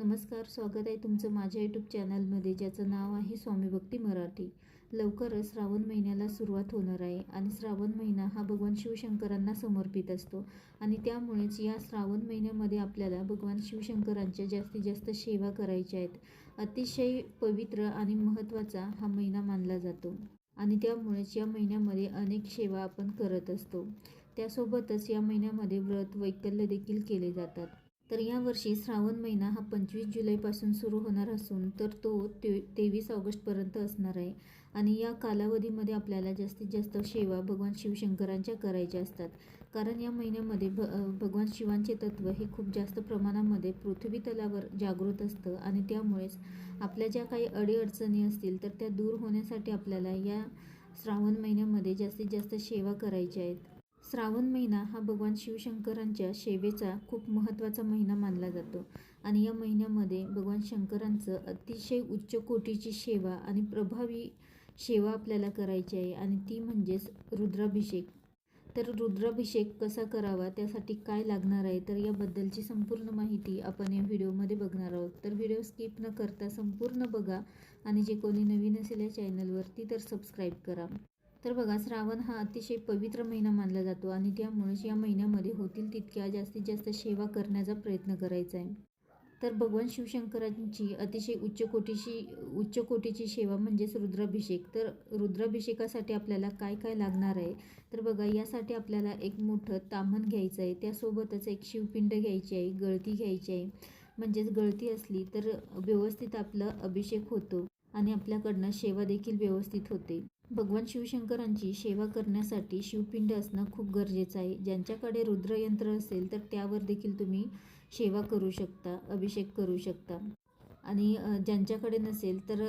नमस्कार स्वागत आहे तुमचं माझ्या यूट्यूब चॅनलमध्ये ज्याचं नाव आहे स्वामी भक्ती मराठी. लवकरच श्रावण महिन्याला सुरुवात होणार आहे आणि श्रावण महिना हा भगवान शिवशंकरांना समर्पित असतो. आणि त्यामुळेच या श्रावण महिन्यामध्ये आपल्याला भगवान शिवशंकरांच्या जास्तीत जास्त सेवा करायच्या आहेत. अतिशय पवित्र आणि महत्त्वाचा हा महिना मानला जातो. आणि त्यामुळेच या महिन्यामध्ये अनेक सेवा आपण करत असतो. त्यासोबतच या महिन्यामध्ये व्रत वैकल्य देखील केले जातात. तर यावर्षी श्रावण महिना हा पंचवीस जुलैपासून सुरू होणार असून तर तो ते तेवीस ऑगस्टपर्यंत असणार आहे. आणि या कालावधीमध्ये आपल्याला जास्तीत जास्त सेवा भगवान शिवशंकरांच्या करायच्या असतात. कारण या महिन्यामध्ये भ भगवान शिवांचे तत्त्व हे खूप जास्त प्रमाणामध्ये पृथ्वी तलावर जागृत असतं आणि त्यामुळेच आपल्या ज्या काही अडीअडचणी असतील तर त्या दूर होण्यासाठी आपल्याला या श्रावण महिन्यामध्ये जास्तीत जास्त सेवा करायच्या आहेत. श्रावण महिना हा भगवान शिवशंकरांच्या सेवेचा खूप महत्त्वाचा महिना मानला जातो. आणि या महिन्यामध्ये भगवान शंकरांचं अतिशय उच्च कोटीची सेवा आणि प्रभावी सेवा आपल्याला करायची आहे आणि ती म्हणजेच रुद्राभिषेक. तर रुद्राभिषेक कसा करावा त्यासाठी काय लागणार आहे तर याबद्दलची संपूर्ण माहिती आपण या व्हिडिओमध्ये बघणार आहोत. तर व्हिडिओ स्किप न करता संपूर्ण बघा आणि जे कोणी नवीन असेल या चॅनलवरती तर सबस्क्राईब करा. तर बघा श्रावण हा अतिशय पवित्र महिना मानला जातो आणि त्यामुळेच या महिन्यामध्ये होतील तितक्या जास्तीत जास्त सेवा करण्याचा प्रयत्न करायचा आहे. तर भगवान शिवशंकरांची अतिशय उच्च कोटीची उच्च कोटीची सेवा म्हणजेच रुद्राभिषेक. तर रुद्राभिषेकासाठी आपल्याला काय काय लागणार आहे? तर बघा यासाठी आपल्याला एक मोठं तामन घ्यायचं आहे. त्यासोबतच एक शिवपिंड घ्यायची आहे गळती घ्यायची आहे. म्हणजेच गळती असली तर व्यवस्थित आपलं अभिषेक होतो आणि आपल्याकडनं सेवा देखील व्यवस्थित होते. भगवान शिवशंकरांची सेवा करण्यासाठी शिवपिंड असणं खूप गरजेचं आहे. ज्यांच्याकडे रुद्रयंत्र असेल तर त्यावर देखील तुम्ही सेवा करू शकता अभिषेक करू शकता. आणि ज्यांच्याकडे नसेल तर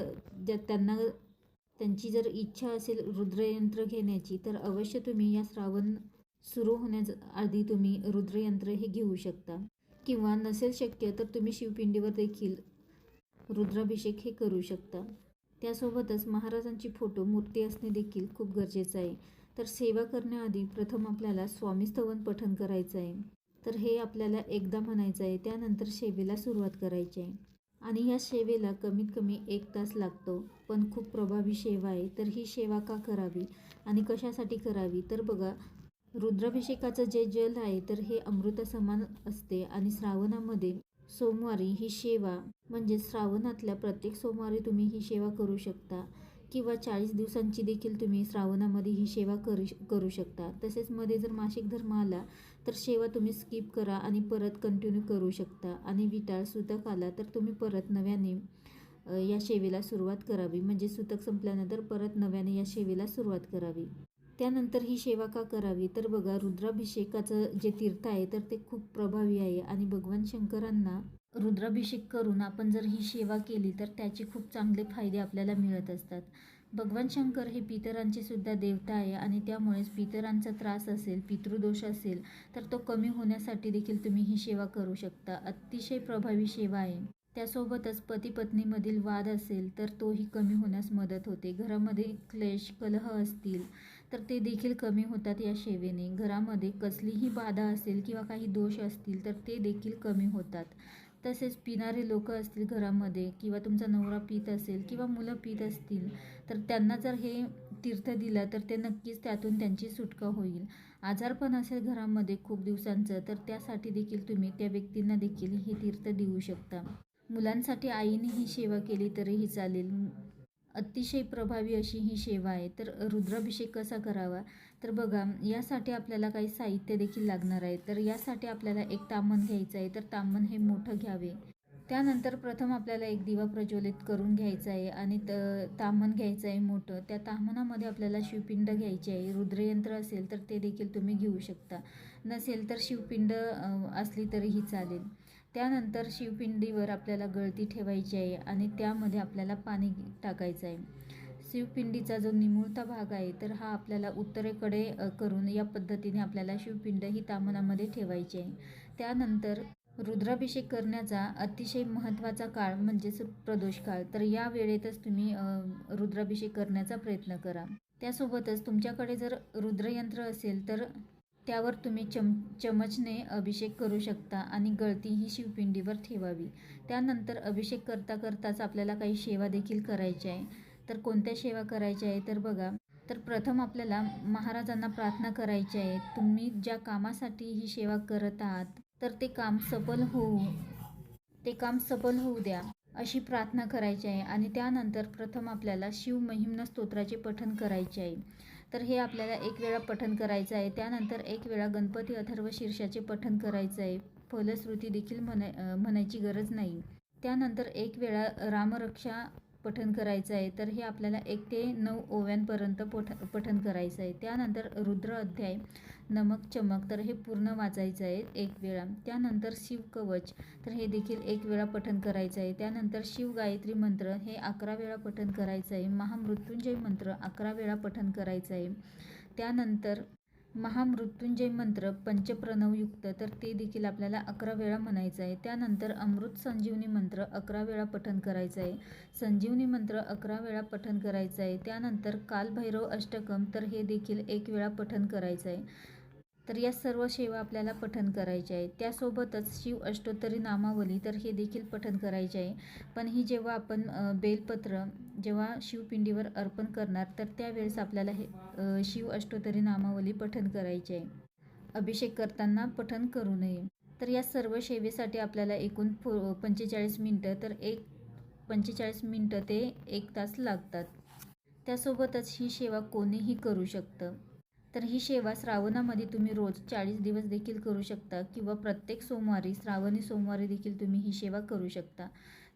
ज्या त्यांना त्यांची जर इच्छा असेल रुद्रयंत्र घेण्याची तर अवश्य तुम्ही या श्रावण सुरू होण्याच्या आधी तुम्ही रुद्रयंत्र हे घेऊ शकता. किंवा नसेल शक्य तर तुम्ही शिवपिंडीवर देखील रुद्राभिषेक हे करू शकता. त्यासोबतच महाराजांची फोटो मूर्ती असणे देखील खूप गरजेचं आहे. तर सेवा करण्याआधी प्रथम आपल्याला स्वामीस्तवन पठण करायचं आहे. तर हे आपल्याला एकदा म्हणायचं आहे त्यानंतर सेवेला सुरुवात करायची आहे. आणि या सेवेला कमीत कमी एक तास लागतो पण खूप प्रभावी सेवा आहे. तर ही सेवा का करावी आणि कशासाठी करावी? तर बघा रुद्राभिषेकाचं जे जल आहे तर हे अमृतासमान असते आणि श्रावणामध्ये सोमवारी ही सेवा म्हणजे श्रावणातल्या प्रत्येक सोमवारी तुम्ही ही सेवा करू शकता. किंवा चाळीस दिवसांची देखील तुम्ही श्रावणामध्ये ही सेवा करू करू शकता. तसेच मध्ये जर मासिक धर्म आला तर सेवा तुम्ही स्किप करा आणि परत कंटिन्यू करू शकता. आणि विटाळ सुतक आला तर तुम्ही परत नव्याने या सेवेला सुरुवात करावी. म्हणजे सुतक संपल्यानंतर परत नव्याने या सेवेला सुरुवात करावी. त्यानंतर ही सेवा का करावी? तर बघा रुद्राभिषेकाचं जे तीर्थ आहे तर ते खूप प्रभावी आहे. आणि भगवान शंकरांना रुद्राभिषेक करून आपण जर ही सेवा केली तर त्याचे खूप चांगले फायदे आपल्याला मिळत असतात. भगवान शंकर हे पितरांचे सुद्धा देवता आहे आणि त्यामुळेच पितरांचा त्रास असेल पितृदोष असेल तर तो कमी होण्यासाठी देखील तुम्ही ही सेवा करू शकता. अतिशय प्रभावी सेवा आहे. त्यासोबतच पती पत्नीमधील वाद असेल तर तोही कमी होण्यास मदत होते. घरामध्ये क्लेश कलह असतील तर ते देखील कमी होतात या सेवेने घरामध्ये कसलीही बाधा असेल किंवा काही दोष असतील तर ते देखील कमी होतात. तसेच पिणारे लोक असतील घरामध्ये किंवा तुमचा नवरा पित असेल किंवा मुलं पित असतील तर त्यांना जर हे तीर्थ दिलं तर ते नक्कीच त्यातून त्यांची सुटका होईल. आजारपण असेल घरामध्ये खूप दिवसांचं तर त्यासाठी देखील तुम्ही त्या व्यक्तींना देखील हे तीर्थ देऊ शकता. मुलांसाठी आईने ही सेवा केली तरीही चालेल. अतिशय प्रभावी अशी ही सेवा आहे. तर रुद्राभिषेक कसा करावा? तर बघा यासाठी आपल्याला काही साहित्य देखील लागणार आहे. तर यासाठी आपल्याला एक तामण घ्यायचं आहे. तर तामण हे मोठं घ्यावे. त्यानंतर प्रथम आपल्याला एक दिवा प्रज्वलित करून घ्यायचा आहे आणि त तामण घ्यायचं आहे मोठं. त्या तामणामध्ये आपल्याला शिवपिंड घ्यायची आहे. रुद्रयंत्र असेल तर ते देखील तुम्ही घेऊ शकता. नसेल तर शिवपिंड असली तरीही चालेल. त्यानंतर शिवपिंडीवर आपल्याला गळती ठेवायची आहे आणि त्यामध्ये आपल्याला पाणी टाकायचं आहे. शिवपिंडीचा जो निमुळता भाग आहे तर हा आपल्याला उत्तरेकडे करून या पद्धतीने आपल्याला शिवपिंड ही तामनामध्ये ठेवायची आहे. त्यानंतर रुद्राभिषेक करण्याचा अतिशय महत्त्वाचा काळ म्हणजेच प्रदोष काळ तर या वेळेतच तुम्ही रुद्राभिषेक करण्याचा प्रयत्न करा. त्यासोबतच तुमच्याकडे जर रुद्रयंत्र असेल तर त्यावर तुम्ही चम चमचने अभिषेक करू शकता आणि गळती ही शिवपिंडीवर ठेवावी. त्यानंतर अभिषेक करता करताच आपल्याला काही सेवा देखील करायच्या आहे. तर कोणत्या सेवा करायच्या आहे तर बघा. तर प्रथम आपल्याला महाराजांना प्रार्थना करायची आहे. तुम्ही ज्या कामासाठी ही सेवा करत आहात तर ते काम सफल होऊ ते काम सफल होऊ द्या अशी प्रार्थना करायची आहे. आणि त्यानंतर प्रथम आपल्याला शिव महिम्न स्तोत्राचे पठण करायचे आहे. तर हे आपल्याला एक वेळा पठन करायचं आहे. त्यानंतर एक वेळा गणपती अथर्व शीर्षाचे पठन करायचं आहे. फलश्रुती देखील म्हणा म्हणायची गरज नाही. त्यानंतर एक वेळा रामरक्षा पठण करायचं आहे तर हे आपल्याला एक ते नऊ ओव्यांपर्यंत पठ पठण करायचं आहे. त्यानंतर रुद्र अध्याय नमक चमक तर हे पूर्ण वाचायचं आहे एक वेळा. त्यानंतर शिव कवच तर हे देखील एक वेळा पठण करायचं आहे. त्यानंतर शिव गायत्री मंत्र हे अकरा वेळा पठण करायचं आहे. महामृत्युंजय मंत्र अकरा वेळा पठण करायचं आहे. त्यानंतर महामृत्युंजय मंत्र पंचप्रणवयुक्त तर ते देखील आपल्याला अकरा वेळा म्हणायचं आहे. त्यानंतर अमृत संजीवनी मंत्र अकरा वेळा पठन करायचं आहे. संजीवनी मंत्र अकरा वेळा पठन करायचं आहे. त्यानंतर कालभैरव अष्टकम तर हे देखील एक वेळा पठन करायचं आहे. तर या सर्व सेवा आपल्याला पठन करायच्या आहे. त्यासोबतच शिव अष्टोत्तरी नामावली तर हे देखील पठन करायचे आहे. पण ही जेव्हा आपण बेलपत्र जेव्हा शिवपिंडीवर अर्पण करणार तर त्यावेळेस आपल्याला हे शिव अष्टोत्तरी नामावली पठन करायचे आहे. अभिषेक करताना पठन करू नये. तर या सर्व सेवेसाठी आपल्याला एकूण फो पंचेचाळीस मिनटं तर एक पंचेचाळीस मिनटं ते एक तास लागतात. त्यासोबतच ही सेवा कोणीही करू शकतं. तर ही सेवा श्रावणामध्ये तुम्ही रोज चाळीस दिवस देखील करू शकता किंवा प्रत्येक सोमवारी श्रावणी सोमवारी देखील तुम्ही ही सेवा करू शकता.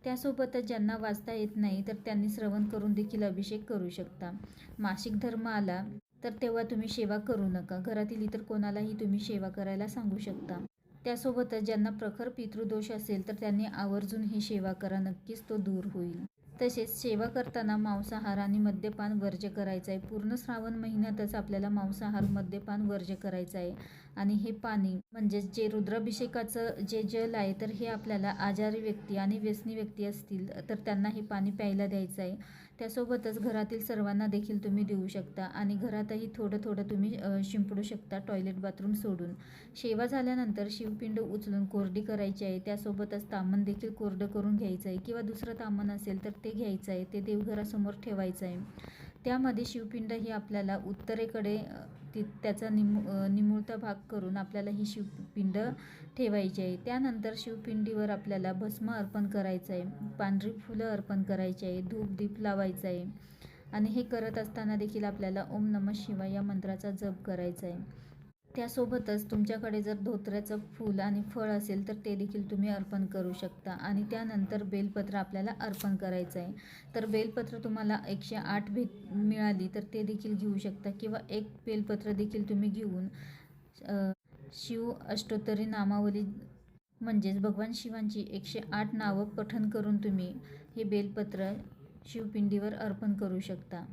त्यासोबतच ज्यांना वाचता येत नाही तर त्यांनी श्रवण करून देखील अभिषेक करू शकता. मासिक धर्म आला तर तेव्हा तुम्ही सेवा करू नका. घरातील इतर कोणालाही तुम्ही सेवा करायला सांगू शकता. त्यासोबतच ज्यांना प्रखर पितृदोष असेल तर त्यांनी आवर्जून ही सेवा करा. नक्कीच तो दूर होईल. तसेच सेवा करताना मांसाहार आणि मद्यपान वर्ज्य करायचं आहे. पूर्ण श्रावण महिन्यातच आपल्याला मांसाहार मद्यपान वर्ज्य करायचं आहे. आणि हे पाणी म्हणजेच जे रुद्राभिषेकाचं जे जल आहे तर हे आपल्याला आजारी व्यक्ती आणि व्यसनी व्यक्ती असतील तर त्यांना हे पाणी प्यायला द्यायचं आहे. त्यासोबतच घरातील सर्वांना देखील तुम्ही देऊ शकता आणि घरातही थोडं थोडं तुम्ही शिंपडू शकता टॉयलेट बाथरूम सोडून. सेवा झाल्यानंतर शिवपिंड उचलून कोरडी करायची आहे. त्यासोबतच तामण देखील कोरडं करून घ्यायचं आहे. किंवा दुसरं तामण असेल तर ते घ्यायचं आहे. ते देवघरासमोर ठेवायचं आहे. त्यामध्ये शिवपिंड ही आपल्याला उत्तरेकडे ती त्याचा निम निमुळता भाग करून आपल्याला ही शिवपिंड ठेवायची आहे. त्यानंतर शिवपिंडीवर आपल्याला भस्म अर्पण करायचं आहे. पांढरी फुलं अर्पण करायची आहे. धूप दीप लावायचं आहे. आणि हे करत असताना देखील आपल्याला ओम नम शिवाय या मंत्राचा जप करायचा आहे. त्यासोबतच तुमच्याकडे जर धोत्र्याचं फूल आणि फळ असेल तर ते देखील तुम्ही अर्पण करू शकता. आणि त्यानंतर बेलपत्र आपल्याला अर्पण करायचं आहे. तर बेलपत्र तुम्हाला एकशे आठ भेट मिळाली तर ते देखील घेऊ शकता किंवा एक बेलपत्र देखील तुम्ही घेऊन शिव अष्टोत्तरी नामावली म्हणजेच भगवान शिवांची एकशे आठ नावं पठण करून तुम्ही हे बेलपत्र शिवपिंडीवर अर्पण करू शकता.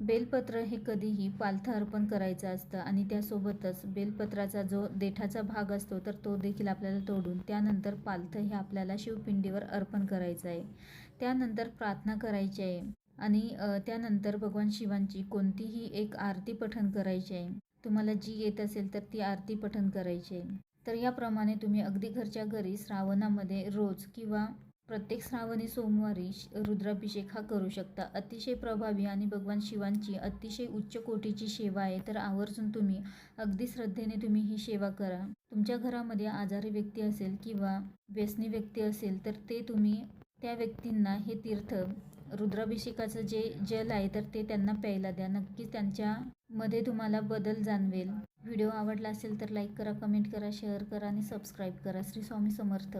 बेलपत्र हे कधीही पालथं अर्पण करायचं असतं आणि त्यासोबतच बेलपत्राचा जो देठाचा भाग असतो तर तो देखील आपल्याला तोडून त्यानंतर पालथं हे आपल्याला शिवपिंडीवर अर्पण करायचं आहे. त्यानंतर प्रार्थना करायची आहे आणि त्यानंतर भगवान शिवांची कोणतीही एक आरती पठण करायची आहे. तुम्हाला जी येत असेल तर ती आरती पठण करायची आहे. तर याप्रमाणे तुम्ही अगदी घरच्या घरी श्रावणामध्ये रोज किंवा प्रत्येक श्रावणी सोमवारी रुद्राभिषेक हा करू शकता. अतिशय प्रभावी आणि भगवान शिवांची अतिशय उच्च कोटीची सेवा आहे. तर आवर्जून तुम्ही अगदी श्रद्धेने तुम्ही ही सेवा करा. तुमच्या घरामध्ये आजारी व्यक्ती असेल किंवा व्यसनी व्यक्ती असेल तर ते तुम्ही त्या व्यक्तींना हे तीर्थ रुद्राभिषेकाचं जे जल आहे तर ते त्यांना प्यायला द्या. नक्कीच त्यांच्यामध्ये तुम्हाला बदल जाणवेल. व्हिडिओ आवडला असेल तर लाईक करा कमेंट करा शेअर करा आणि सबस्क्राईब करा. श्री स्वामी समर्थ.